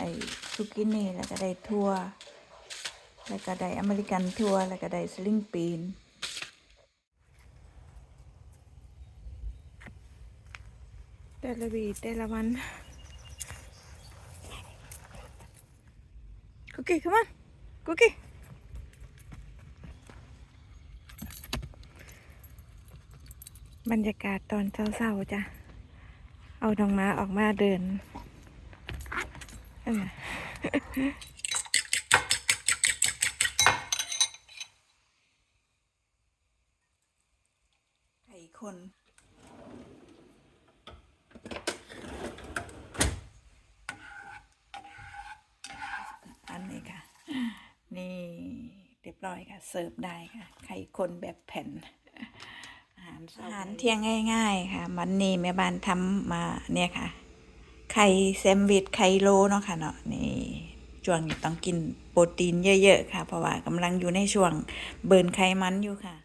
ได้ซุกินี่แล้วก็ได้ทั่ว แล้วก็ได้อเมริกันทั่ว แล้วก็ได้สลิงปีนแต่ละวีแต่ละวันกุกกี้ come on กุกกี้ บรรยากาศตอนเช้าๆจ้ะ เอาน้องม้าออกมาเดิน ไข่คนอันนี้ค่ะ นี่เรียบร้อยค่ะ เสิร์ฟได้ค่ะ ไข่คนแบบแผ่นอาหารเที่ยงง่าย ๆ ค่ะมันนี่แม่บ้านทำมาเนี่ยค่ะ ไข่แซมวิชไข่โลเนาะค่ะเนาะนี่ช่วงต้องกินโปรตีนเยอะๆค่ะ เพราะว่ากำลังอยู่ในช่วงเบิร์นไขมันอยู่ค่ะ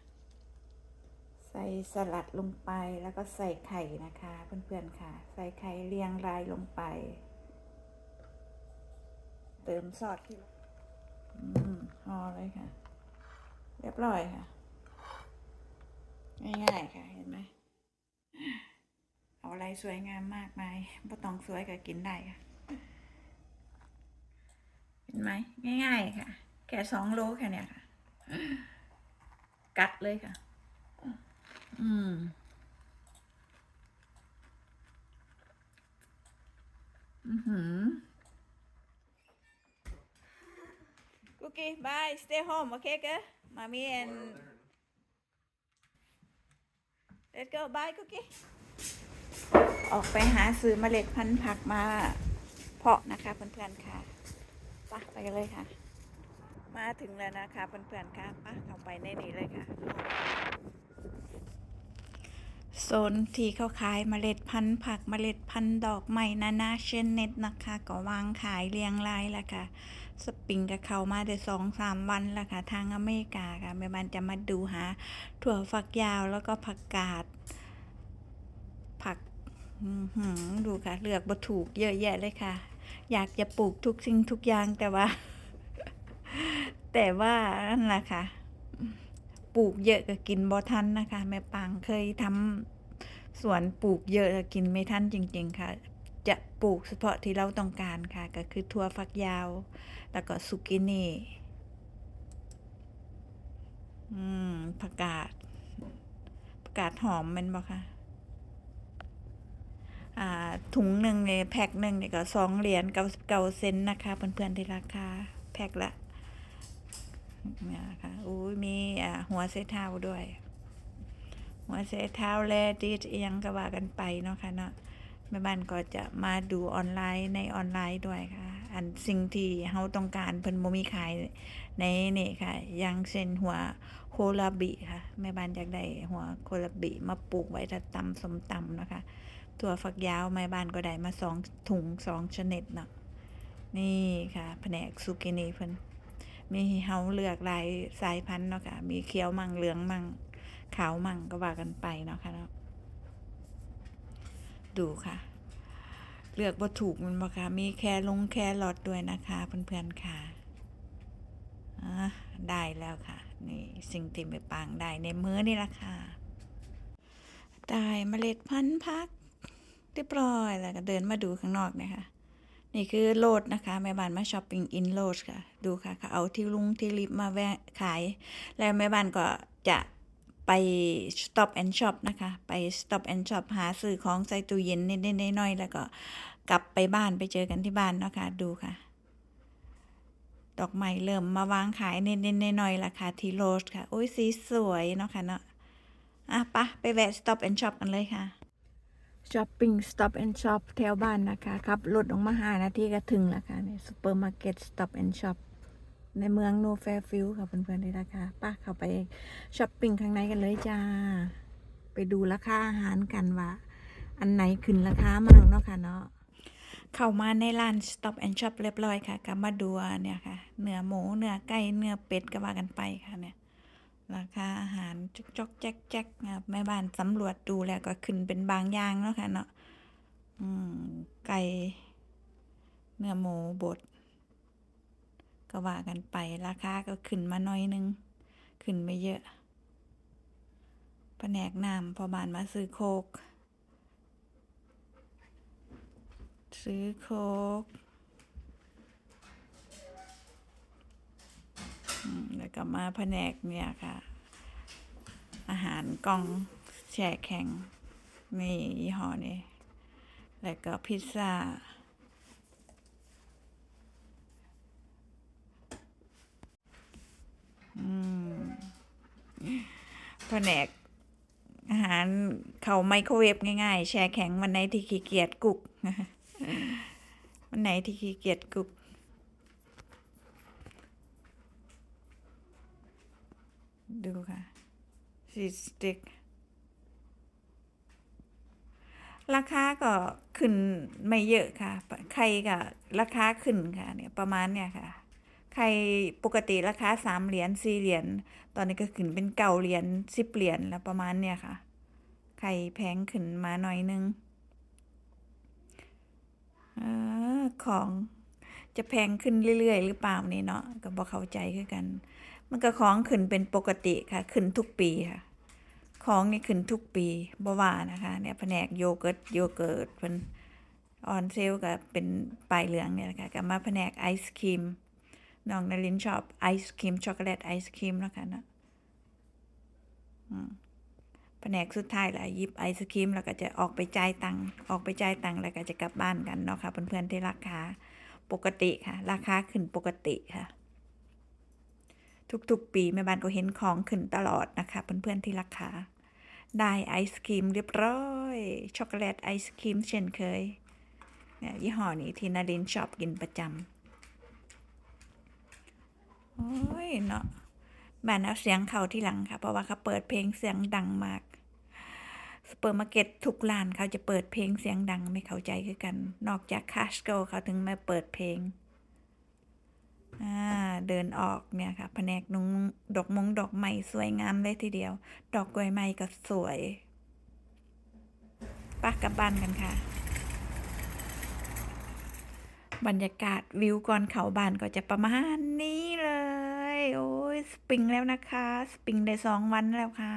ใส่สลัดลงไปแล้วก็ใส่ไข่นะคะ เพื่อนๆค่ะ ใส่ไข่เรียงรายลงไป เติมซอสที่อืมห่อเลยค่ะ เรียบร้อยค่ะ ง่ายๆค่ะ เห็นไหม อะไรสวยงามมากมายบ่ต้องสวยก็กินได้ค่ะ เห็นไหมง่าย ๆ ค่ะ แค่สองโลแค่เนี้ยค่ะ กัดเลยค่ะ อืมอือหือ Cookie, bye. Stay home, okay, girl? Mommy and let's go. Bye, Cookie. ออกไปหาซื้อเมล็ดพันธุ์ผักมาเพาะนะคะเพื่อนๆค่ะไปะไปกันเลยค่ะ มาถึงแล้วนะคะเพื่อนๆค่ะปะเข้าไปในนี้เลยค่ะโซนที่เขาขายเมล็ดพันธุ์ผักเมล็ดพันธุ์ดอกไม้นานาชนิดนะคะ ก็วางขายเรียงรายแล้วค่ะ สปริงกับเขามาได้สองสามวันแล้วค่ะ ทางอเมริกาค่ะแม่บ้านจะมาดูหาถั่วฝักยาวแล้วก็ผักกาด ดูค่ะ เลือกบ่ถูกเยอะแยะเลยค่ะ อยากจะปลูกทุกสิ่งทุกอย่างแต่ว่า แต่ว่านั่นแหละค่ะ ปลูกเยอะก็กินบ่ทันนะคะ แม่ปางเคยทำสวนปลูกเยอะก็กินไม่ทันจริง ๆ ค่ะ จะปลูกเฉพาะที่เราต้องการค่ะ ก็คือถั่วฝักยาว แล้วก็ซุกินี่อืมผักกาดผักกาดหอมมันบ่คะอ่า ถุงหนึ่งเนี่ยแพ็คหนึ่งเนี่ยก็สองเหรียญเก้าเก้าเซนนะคะ เพื่อนๆที่ราคาแพ็คละเนี่ยนะคะอุ้ยมีอ่าหัวเสเท้าด้วย หัวเสเท้าแลดีดอิหยังก็ว่ากันไปเนาะค่ะเนาะแม่บ้านก็จะมาดูออนไลน์ในออนไลน์ด้วยค่ะ อันสิ่งที่เฮาต้องการเพิ่นบ่มีขายในนี่ค่ะอย่างเช่นหัวโคลาบิค่ะแม่บ้านอยากได้หัวโคลาบิมาปลูกไว้ถ้าตำสมตำนะคะ ถั่วฝักยาวแม่บ้านก็ได้มาสองถุงสองชนิดเนาะนี่ค่ะแผนกซูกินีเพิ่นมีเฮาเลือกหลายสายพันธุ์เนาะค่ะ มีเขียวมั่งเหลืองมั่งขาวมั่งก็ว่ากันไปเนาะค่ะเนาะดูค่ะ เลือกบ่ถูกมันบ่ค่ะมีแคลงแครอทด้วยนะคะเพื่อนๆค่ะอะได้แล้วค่ะ นี่สิ่งที่ไม่ปางได้ในมื้อนี่ละค่ะ ได้เมล็ดพันธุ์พัก เรียบร้อยแล้วก็เดินมาดูข้างนอกนะคะ นี่คือโลดนะคะ แม่บ้านมาช้อปปิ้งอินโลดค่ะ ดูค่ะเขาเอาที่ลุงที่ลิฟมาแวะขาย แล้วแม่บ้านก็จะไป stop and shop นะคะ ไป stop and shop หาซื้อของใส่ตู้เย็นนิดๆน่อยๆแล้วก็กลับไปบ้านไปเจอกันที่บ้านเนาะค่ะดูค่ะ ดอกไม้เริ่มมาวางขายนิดๆน่อยๆราคาที่โรสค่ะ โอ้ยสีสวยเนาะค่ะเนาะอะปะไปแวะ stop and shop กันเลยค่ะ ช้อปปิ้ง stop and shop แถวบ้านนะคะครับรถออกมาหานาทีก็ถึงแล้วค่ะในซูเปอร์มาร์เก็ต stop and shop ในเมืองโนแฟร์ฟิลค่ะเพื่อนๆที่ราคาป้าเข้าไปช้อปปิ้งข้างในกันเลยจ้า ไปดูราคาอาหารกันว่า อันไหนขึ้นราคามั่งเนาะค่ะเนาะเข้ามาในร้าน stop and shop เรียบร้อยค่ะก็มาดูเนี่ยค่ะเนื้อหมูเนื้อไก่เนื้อเป็ดก็ว่ากันไปค่ะเนี่ย ราคาอาหารจกจกแจ๊กแจ๊กนะครับแม่บ้านสำรวจดูแล้วก็ขึ้นเป็นบางอย่างเนาะค่ะเนาะอืมไก่เนื้อหมูบดก็ว่ากันไปราคาก็ขึ้นมาหน่อยนึง ขึ้นไม่เยอะแผนกน้ำพอบานมาซื้อโคก ซื้อโคกอืม แล้วก็มาแผนกเนี่ยค่ะ อาหารกล่องแช่แข็งนี่ยี่ห้อนี้แล้วก็พิซซ่าแผนกอาหารเขาไมโครเวฟง่ายๆ แช่แข็งวันไหนที่ขี้เกียจกุก วันไหนที่ขี้เกียจกุก ดูค่ะชีสสติ๊กราคาก็ขึ้นไม่เยอะค่ะ ไข่ก็ราคาขึ้นค่ะเนี่ยประมาณเนี่ยค่ะ ไข่ปกติราคาสามเหรียญสี่เหรียญ ตอนนี้ก็ขึ้นเป็นเก้าเหรียญสิบเหรียญแล้วประมาณเนี่ยค่ะ ไข่แพงขึ้นมาหน่อยนึงออของจะแพงขึ้นเรื่อยๆ หรือเปล่านี่เนาะก็บอกเข้าใจคือกัน มันก็ของขึ้นเป็นปกติค่ะ ขึ้นทุกปีค่ะ ของนี่ขึ้นทุกปีบ่ว่านะคะเนี่ยแผนกโยเกิร์ตโยเกิร์ตเป็นออนเซลก็เป็นปลายเหลืองเนี่ยนะคะกับมาแผนกไอศครีมน้องนารินชอบไอศครีมช็อกโกแลตไอศครีมแล้วกันนะแผนกสุดท้ายแหละยิบไอศครีมแล้วก็จะออกไปจ่ายตังค์ออกไปจ่ายตังค์แล้วก็จะกลับบ้านกันเนาะค่ะเพื่อนๆที่ราคาปกติค่ะ ราคาขึ้นปกติค่ะ ทุกๆ ปีแม่บ้านก็เห็นของขึ้นตลอดนะคะ เพื่อนๆที่ราคาได้ไอศครีมเรียบร้อย ช็อกโกแลตไอศครีมเช่นเคยเนี่ยยี่ห้อนี้ที่นารินชอบกินประจำโอ้ยเนาะบ้านเอาเสียงเขาที่หลังค่ะ เพราะว่าเขาเปิดเพลงเสียงดังมากสเปอร์มาร์เก็ตทุกร้านเขาจะเปิดเพลงเสียงดังไม่เข้าใจคือกัน นอกจากคาสโกเขาถึงมาเปิดเพลง เดินออกเนี่ยค่ะ แผนกนุงดอกมงดอกไม้สวยงามเลยทีเดียว ดอกกล้วยไม้ก็สวยปักกลับบ้านกันค่ะ บรรยากาศวิวก่อนเขาบ้านก็จะประมาณนี้เลย โอ้ยสปริงแล้วนะคะ สปริงได้สองวันแล้วค่ะ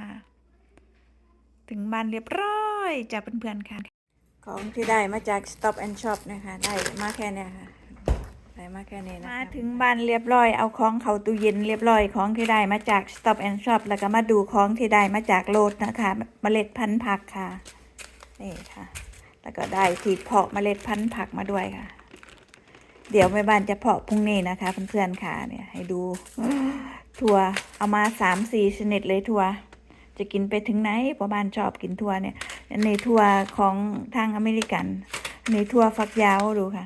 ถึงบ้านเรียบร้อยจ้ะเพื่อนๆค่ะ ของที่ได้มาจาก Stop and Shop นะคะ ได้มาแค่เนี้ยค่ะ มาแค่นี้นะมาถึงบ้านเรียบร้อยเอาของเข้าตู้เย็นเรียบร้อยของที่ได้มาจาก Stop and Shop แล้วก็มาดูของที่ได้มาจากโลดนะคะเมล็ดพันธุ์ผักค่ะ นี่ค่ะ แล้วก็ได้ที่เพาะเมล็ดพันธุ์ผักมาด้วยค่ะ เดี๋ยวแม่บ้านจะเพาะพรุ่งนี้นะคะเพื่อนๆค่ะเนี่ยให้ดูถั่วเอามาสามสี่ชนิดเลยถั่วจะกินไปถึงไหนเพราะบ้านชอบกินถั่วเนี่ย ในถั่วของทางอเมริกัน ในถั่วฝักยาวดูค่ะ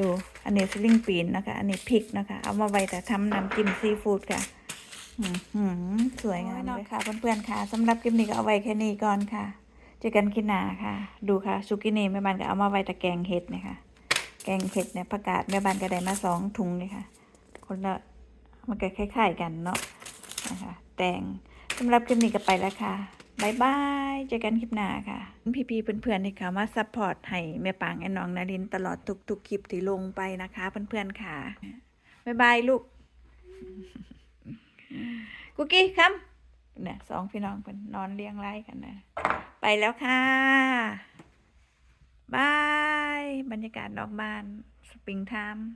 ดูอันนี้สลิงปีนนะคะ อันนี้พริกนะคะ เอามาไว้แต่ทำน้ำจิ้มซีฟู้ดค่ะอื้อหือสวยงามเลยค่ะ เพื่อนๆค่ะสำหรับคลิปนี้ก็เอาไว้แค่นี้ก่อนค่ะเจอกันคลิปหน้าค่ะ ดูค่ะซุกินี่แม่บ้านก็เอามาไว้ตะแกงเห็ดเนี่ยค่ะแกงเห็ดเนี่ยผักกาดแม่บ้านก็ได้มาสองถุงเลยค่ะ คนละมันก็คล้ายๆกันเนาะนะคะ แตงสำหรับคลิปนี้ก็ไปแล้วค่ะ บายบายเจอกันคลิปหน้าค่ะ พี่ๆเพื่อนๆนี่ค่ะมาซัพพอร์ตให้แม่ปางไอ้น้องนารินตลอดทุกๆคลิปที่ลงไปนะคะ เพื่อนๆค่ะบายบายลูก กุกกี้ครับเนี่ยสองพี่น้องเป็นนอนเลี้ยงไล่กันนะไปแล้วค่ะบายบรรยากาศนอกบ้าน สปริงไทม์